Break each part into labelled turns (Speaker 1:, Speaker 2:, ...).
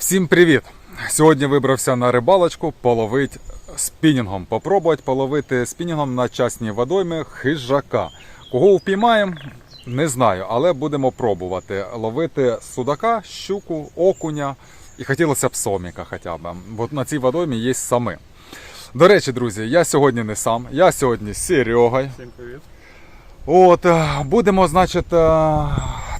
Speaker 1: Всім привіт! Сьогодні вибрався на рибалочку половити спінінгом. Попробувати половити спінінгом на частній водоймі хижака. Кого впіймаємо, не знаю, але будемо пробувати ловити судака, щуку, окуня і хотілося б соміка хоча б, бо на цій водоймі є сами. До речі, друзі, я сьогодні не сам, я сьогодні з Серегою.
Speaker 2: Всім привіт.
Speaker 1: От, е, будемо, значить, е,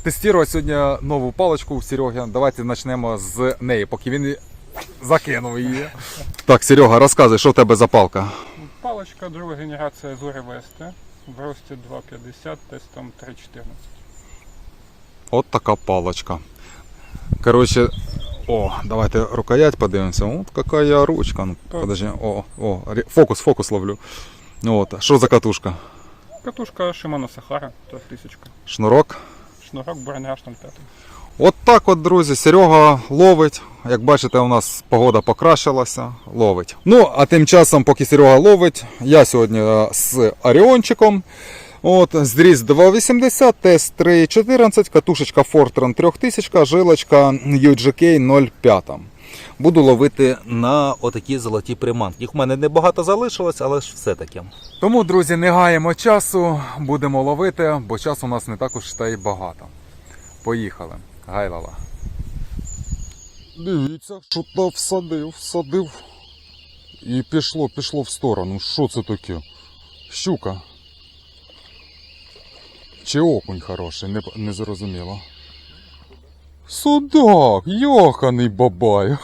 Speaker 1: тестувати сьогодні нову паличку у Сереги. Давайте почнемо з неї, поки він закинув її. Так, Серега, розказуй, що в тебе за палка?
Speaker 2: Паличка, друга генерація Зорі Вести. В рості 2,50, тестом 3,14.
Speaker 1: От така паличка. Коротше, о, давайте рукоять подивимося. От яка ручка. Ну, подожди, о, о, фокус, фокус ловлю. От, що за катушка?
Speaker 2: Катушка Shimano Sahara, 3000.
Speaker 1: Шнурок.
Speaker 2: Шнурок броня 05.
Speaker 1: От так от, друзі, Серега ловить. Як бачите, у нас погода покращилася, ловить. Ну, а тим часом, поки Серега ловить, я сьогодні е, з Оріончиком. От, зріз 2,80, тест 3,14, катушечка Fortran 3000, жилочка UGK 0,5. Буду ловити
Speaker 3: на отакі золоті приманки. Їх в мене небагато залишилось, але ж все-таки.
Speaker 1: Тому, друзі, не гаємо часу, будемо ловити, бо часу у нас не так уж та й багато. Поїхали. Гайлала. Дивіться, що то всадив, всадив. І пішло, пішло в сторону. Що це таке? Щука. Чи окунь хороший, не, не зрозуміло. Судак, йоханий бабай.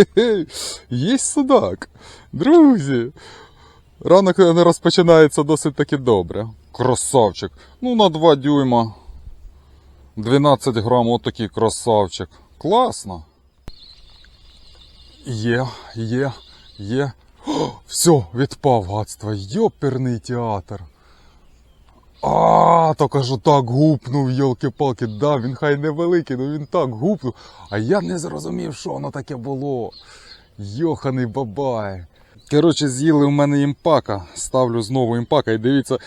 Speaker 1: Є судак. Друзі. Ранок не розпочинається досить таки добре. Красавчик. Ну, на 2 дюйма. 12 грам, от такий красавчик. Класно. Є, є, є. О, все, відпав гадство. Йоперний театр. А, то кажу, так гупнув, йолки-палки. Да, він хай невеликий, але він так гупнув. А я не зрозумів, що воно таке було. Йоханий бабай. Коротше, з'їли в мене імпака. Ставлю знову імпака і дивіться,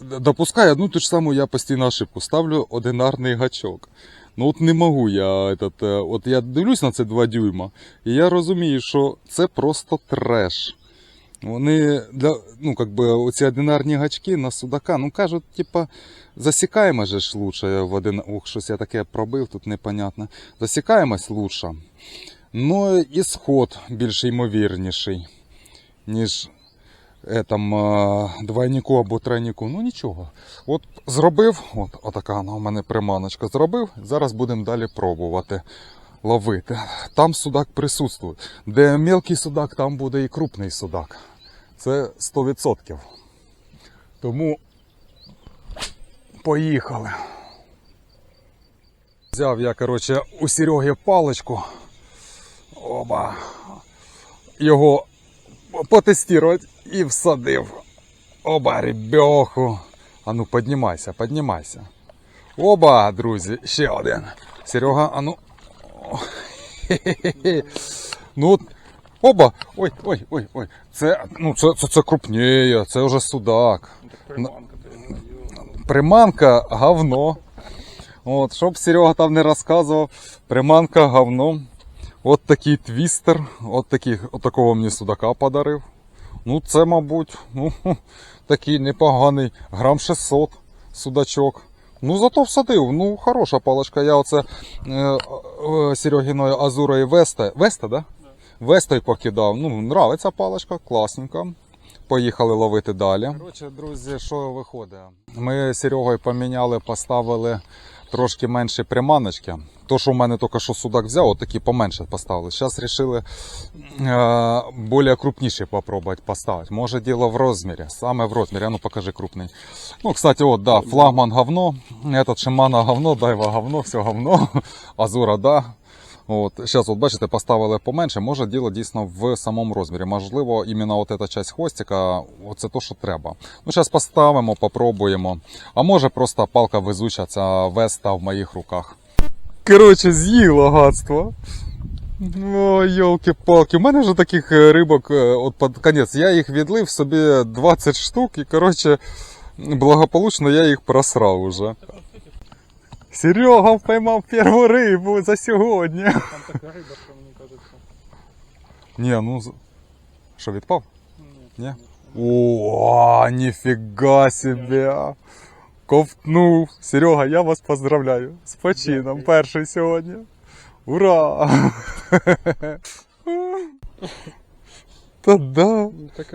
Speaker 1: допускаю одну ту ж саму я постійну ошибку. Ставлю одинарний гачок. Ну от не можу я. Этот, е, от я дивлюсь на це 2 дюйма, і я розумію, що це просто треш. Вони для, ну, как би, оці одинарні гачки на судака, ну кажуть, типа, засікаємо же ж лучше в один. Ох, щось я таке пробив, тут непонятно. Засікаємось лучше. Ну і сход більш ймовірніший, ніж е, там, е, двойнику або тройнику. Ну нічого. От зробив, от отака вона у мене приманочка зробив. Зараз будемо далі пробувати ловити. Там судак присутствує. Де мелкий судак, там буде і крупний судак. Це 100%. Тому поїхали. Взяв я, коротше, у Сереги паличку. Оба. Його потестувати і всадив. Оба, ребеху. А ну, піднімайся, піднімайся. Оба, друзі, ще один. Серега, а ну. Ну, от, оба. Ой, ой, ой, ой. Це, ну, це, це, це крупніє, це вже судак.
Speaker 2: Приманка
Speaker 1: говно. От, щоб Серега там не розказував, приманка говно. От такий твістер, от, такий, от такого мені судака подарив. Ну, це, мабуть, ну, такий непоганий, грам 600 судачок. Ну, зато всадив. Ну, хороша паличка. Я оце е, е, Серегіною Азурою Веста. Веста, да? Вестою покидав. Ну, нравиться паличка, класненька. Поїхали ловити далі. Коротше, друзі, що виходить? Ми з Серегою поміняли, поставили трошки менші приманочки. То, що в мене тільки що судак взяв, отакі поменше поставили. Зараз вирішили е, більш крупніші попробувати поставити. Може діло в розмірі, саме в розмірі. А ну покажи крупний. Ну, кстати, от, да, флагман говно, этот Шимана говно, дайва говно, все говно, Азура, да. От, зараз, от бачите, поставили поменше, може діло дійсно в самому розмірі. Можливо, іменно от ця часть хвостика, це то, що треба. Ну, зараз поставимо, попробуємо. А може просто палка везуча, ця веста в моїх руках. Коротше, з'їло гадство. О, йолки-палки. У мене вже таких е, рибок, е, от під конець, я їх відлив собі 20 штук і, коротше, благополучно я їх просрав уже. Серега поймав першу рибу за сьогодні.
Speaker 2: Там така риба, що мені кажеться.
Speaker 1: Ні, ну. Що, відпав?
Speaker 2: Ні.
Speaker 1: Ні? О, нифига себе! Ковтнув. Серега, я вас поздравляю. З почином перший сьогодні. Ура! Та да,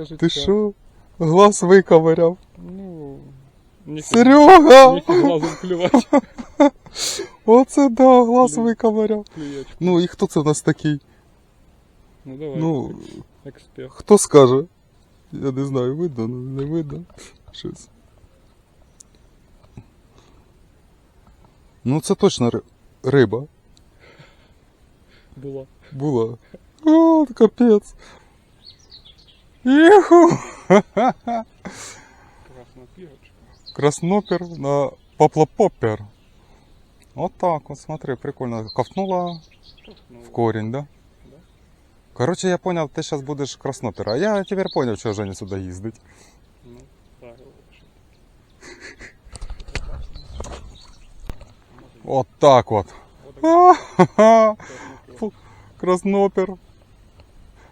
Speaker 2: Ну,
Speaker 1: ти що? Глаз виковиряв.
Speaker 2: Ну,
Speaker 1: Серега!
Speaker 2: глазом клювати.
Speaker 1: Оце да, глаз виковиряв. Ну і хто це в нас такий?
Speaker 2: Ну давай,
Speaker 1: Ну,
Speaker 2: експерт.
Speaker 1: хто скаже? Я не знаю, видно, не видно. Щось. Ну, це точно ри- риба.
Speaker 2: Була.
Speaker 1: Була. О, капець. Іху!
Speaker 2: Красна пірочка.
Speaker 1: Краснопер на поплопопер. Вот так вот, смотри, прикольно. Ковтнула
Speaker 2: Ну,
Speaker 1: в корень, да?
Speaker 2: Да.
Speaker 1: Короче, я понял, ты сейчас будешь краснопер. А я теперь понял, что Женя сюда ездить. Вот так вот. Краснопер.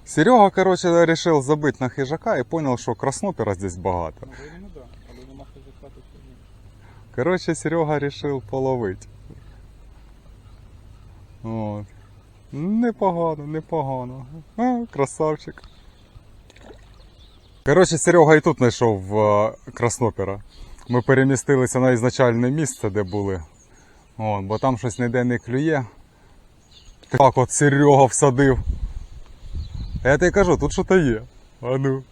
Speaker 1: Серега, короче, решил забыть на хижака и понял, что краснопера здесь богато.
Speaker 2: Ну.
Speaker 1: Короче, Серега решил половить. Вот. Непогано, непогано. А, красавчик. Короче, Серега і тут знайшов е, краснопера. Ми перемістилися на ізначальне місце, де були. От, бо там щось ніде не клює. Так от Серега всадив. А Я тобі кажу, тут що-то є. А ну.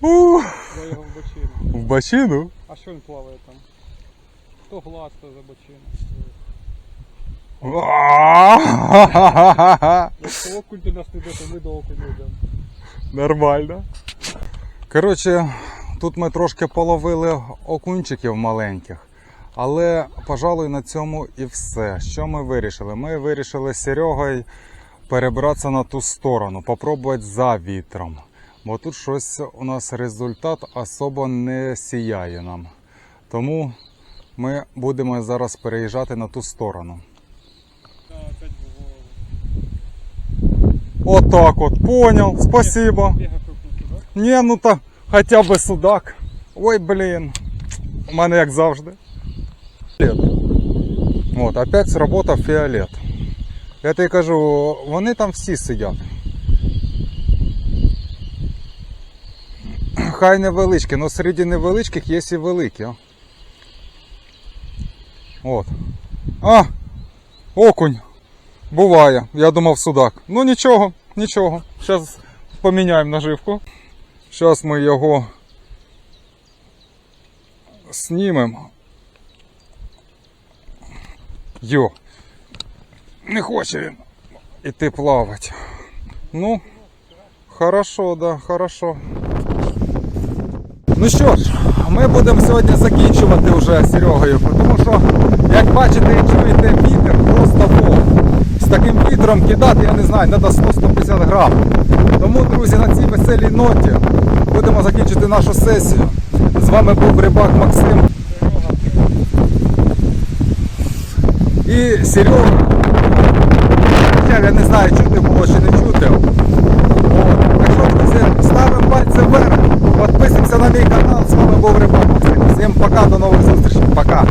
Speaker 1: У,
Speaker 2: Я його в бочину.
Speaker 1: в бочину.
Speaker 2: А що він плаває там? Хто глаз, то за бочину. Якщо окунь до нас не йде, то ми до окуню йдемо.
Speaker 1: Нормально. Коротше, тут ми трошки половили окунчиків маленьких. Але, пожалуй, на цьому і все. Що ми вирішили? Ми вирішили з Серегою перебратися на ту сторону, попробувати за вітром. Бо тут щось у нас результат особо не сіяє нам. Тому ми будемо зараз переїжджати на ту сторону. Отак от, понял, спасибо. Не, ну то хоча б судак. Ой, блін. У мене як завжди. Фіолет. От, опять сработав фіолет. Я тобі кажу, вони там всі сидять. Хай невеличкі, але серед невеличких є і великі. а. От. А! Окунь. Буває. Я думав судак. Ну нічого, нічого. Зараз поміняємо наживку. Зараз ми його знімемо. Йо. Не хоче він іти плавати. Ну, хорошо, да, хорошо. Ну що ж, ми будемо сьогодні закінчувати вже з Серегою, тому що, як бачите і чуєте, вітер просто вов. З таким вітром кидати, я не знаю, треба 100-150 грам. Тому, друзі, на цій веселій ноті будемо закінчити нашу сесію. З вами був рибак Максим І Серега, я не знаю, чути було чи не чути. Так що, друзі, ставимо пальці вверх, підписуємося на мій канал. З вами був Рибак. Всім пока, до нових зустрічей. Пока.